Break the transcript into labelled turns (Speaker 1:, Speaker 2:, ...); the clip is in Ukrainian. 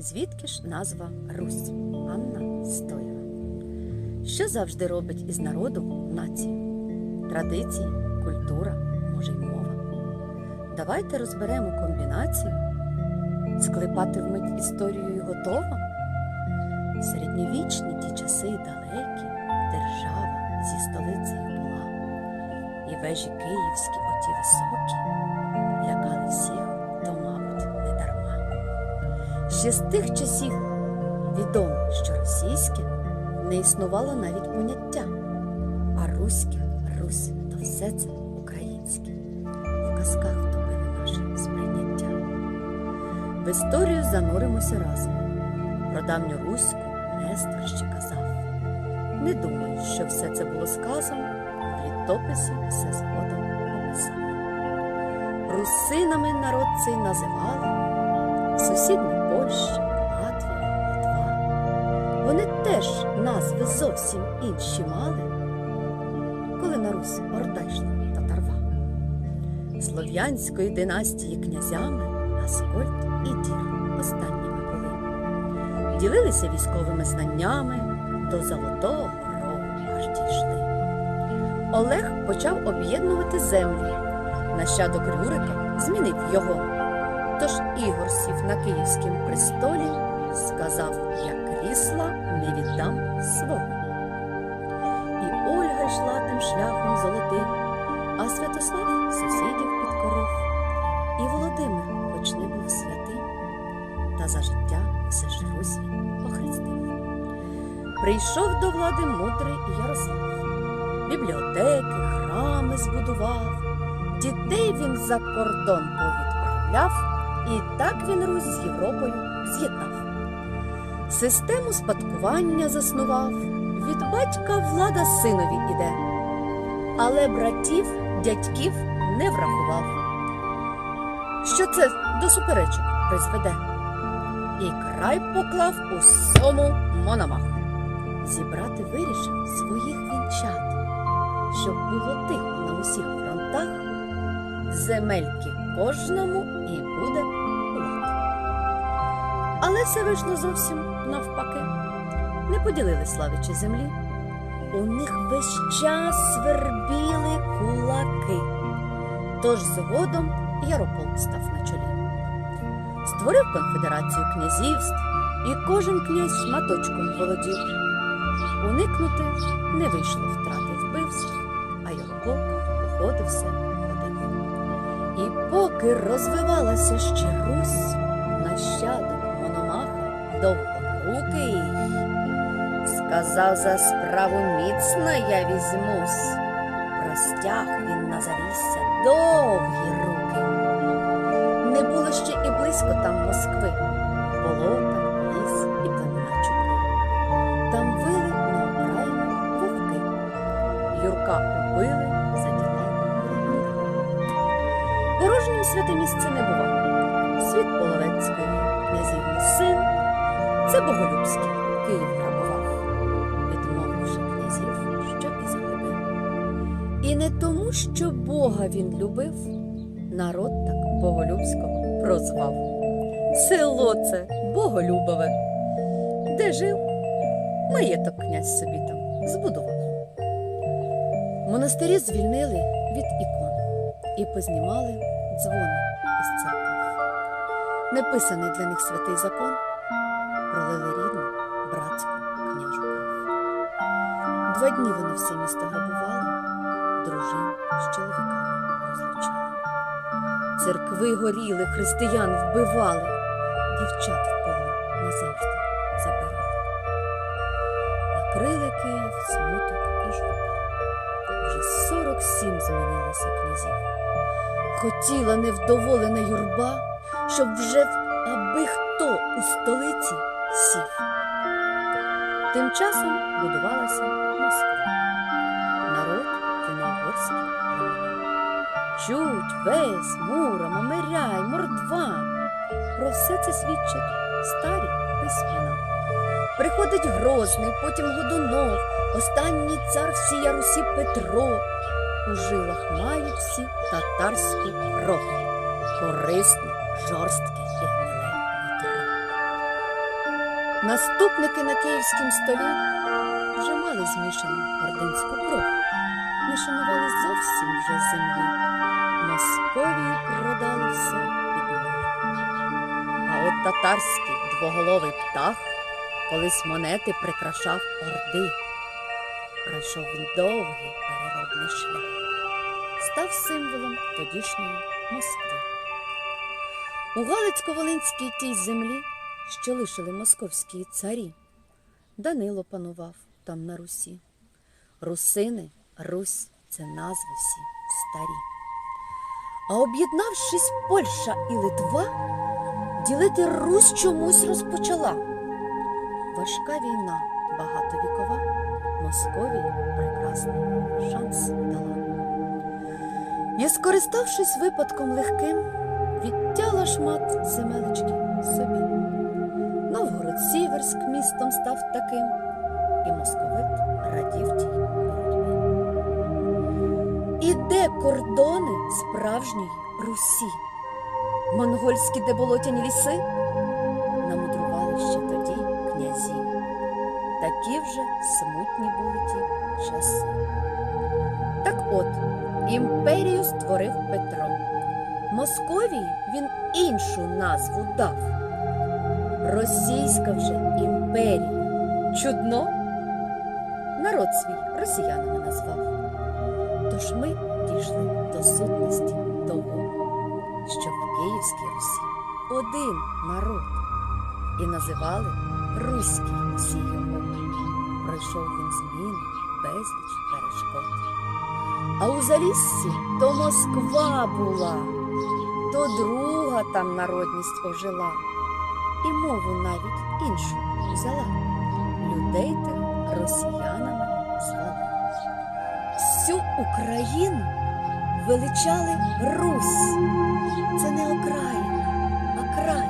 Speaker 1: Звідки ж назва Русь Анна Стоєва? Що завжди робить із народу націю? Традиції, культура, може й мова. Давайте розберемо комбінацію. Склепати вмить історію і готово. Середньовічні ті часи далекі, держава зі столицею була, і вежі київські оті високі лякали всіх, Ще з тих часів відомо, що російське не існувало навіть поняття, а руське, Русь то все це українське. В казках втопили наше сприйняття. В історію зануримося разом. Про давню Руську Нестор ще казав. Не думаю, що все це було сказано, в літописі все згодом описав. Русинами народ цей називали сусідня Польща, Латвія, Литва. Вони теж назви зовсім інші мали, коли на Русь орда йшла татарва. Слов'янської династії князями Аскольд і Дір останніми були. Ділилися військовими знаннями, до Золотого Рогу аж дійшли. Олег почав об'єднувати землі. Нащадок Рюрика змінив його. Тож Ігор сів на київськім престолі, сказав, я крісла не віддам свого. І Ольга йшла тим шляхом золотим, а Святослав сусідів підкорив. І Володимир, хоч не був святим, та за життя все ж Русь він охрестив. Прийшов до влади мудрий Ярослав, бібліотеки, храми збудував, дітей він за кордон повідправляв, і так він Русь з Європою з'єднав. Систему спадкування заснував, від батька влада синові іде, але братів, дядьків не врахував. Що це до суперечок призведе? І край поклав усьому мономах. Зібрати вирішив своїх вінчат, щоб було тихо на усіх фронтах, земельки кожному і буде лад. Але все вийшло зовсім навпаки. Не поділили славичі землі. У них весь час свербіли кулаки. Тож згодом Ярополк став на чолі. Створив конфедерацію князівств, і кожен князь шматочком володів. Уникнути не вийшло втрати вбивств, а Ярополк ходив. І поки розвивалася ще Русь, нащадок Мономаха довгорукий, сказав за справу міцно я візьмусь. Простяг він на завісся довгі руки. Не було Святе місце не бува. Світ Половецької князівни син, це Боголюбський Київ грабував, відмовивши князів, що і загубив. І не тому, що Бога він любив, народ так Боголюбського прозвав. Село це Боголюбове, де жив, маєток князь собі там збудував. Монастирі звільнили від ікон і познімали дзвони із церков. Неписаний для них святий закон пролили рідну братську княжу кров. Два дні вони все місто грабували, дружин з чоловіками розлучали. Церкви горіли, християн вбивали, дівчат в полон назавжди забирали. Накрили Київ смуток і журба. Вже сорок сім змінилося князів. Хотіла невдоволена юрба, щоб вже аби хто у столиці сів. Тим часом будувалася Москва. Народ кіноугорський племена. Чуть, весь, Мура, Мамиряй, Мордва. Про все це свідчать старі письмена. Приходить Грозний, потім Годунов, останній цар всія Русі Петро. У жилах мають всі татарську кров, корисне, жорстке і гниле нутро. Наступники на київськім столі вже мали змішану ординську кров, не шанували зовсім вже землі. Московії продали все під нуль. А от татарський двоголовий птах колись монети прикрашав орди. Пройшов він довгий переробний шлях, став символом тодішньої Москви. У Галицько-Волинській тій землі, що лишили московські царі, Данило панував там на Русі. Русини, Русь це назви всі старі. А об'єднавшись Польща і Литва, ділити Русь чомусь розпочала. Важка війна багатовікова, Московії прекрасний шанс дала. І, скориставшись випадком легким, відтяла шмат земелечки собі. Новгород Сіверськ містом став таким, і московит радів тій боротьбі. І де кордони справжньої Русі? Монгольські де болотяні ліси намудрували ще тоді князі. Такі вже смутні були ті часи. Так от, імперію створив Петро. Московії він іншу назву дав. Російська вже імперія. Чудно? Народ свій росіянами назвав. Тож ми дійшли до сутності того, що в Київській Русі один народ і називали Руський його. Пройшов він зміни, безліч перешкод. А у Заліссі то Москва була, то друга там народність ожила, і мову навіть іншу взяла. Людей тих росіянами звали. Всю Україну величали Русь. Це не окраїна, а край,